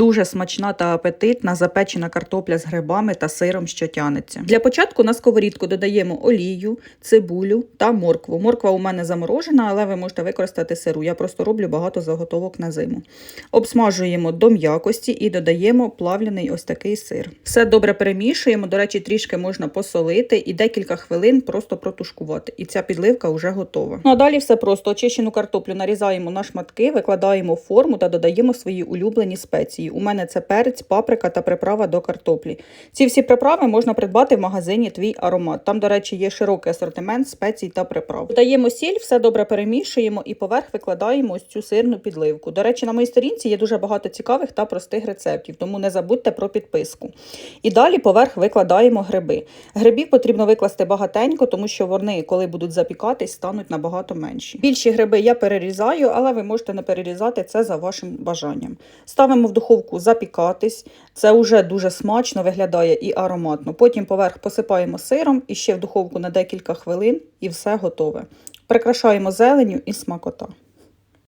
Дуже смачна та апетитна запечена картопля з грибами та сиром, що тянеться. Для початку на сковорідку додаємо олію, цибулю та моркву. Морква у мене заморожена, але ви можете використати сиру. Я просто роблю багато заготовок на зиму. Обсмажуємо до м'якості і додаємо плавлений ось такий сир. Все добре перемішуємо. До речі, трішки можна посолити і декілька хвилин просто протушкувати. І ця підливка вже готова. Ну а далі все просто очищену картоплю нарізаємо на шматки, викладаємо форму та додаємо свої улюблені спеції. У мене це перець, паприка та приправа до картоплі. Ці всі приправи можна придбати в магазині Твій аромат. Там, до речі, є широкий асортимент спецій та приправ. Додаємо сіль, все добре перемішуємо і поверх викладаємо ось цю сирну підливку. До речі, на моїй сторінці є дуже багато цікавих та простих рецептів, тому не забудьте про підписку. І далі поверх викладаємо гриби. Грибів потрібно викласти багатенько, тому що вони, коли будуть запікатись, стануть набагато менші. Більші гриби я перерізаю, але ви можете не перерізати це за вашим бажанням. Ставимо в духовку запікатись. Це вже дуже смачно виглядає і ароматно. Потім поверх посипаємо сиром і ще в духовку на декілька хвилин, і все готове. Прикрашаємо зеленю і смакота.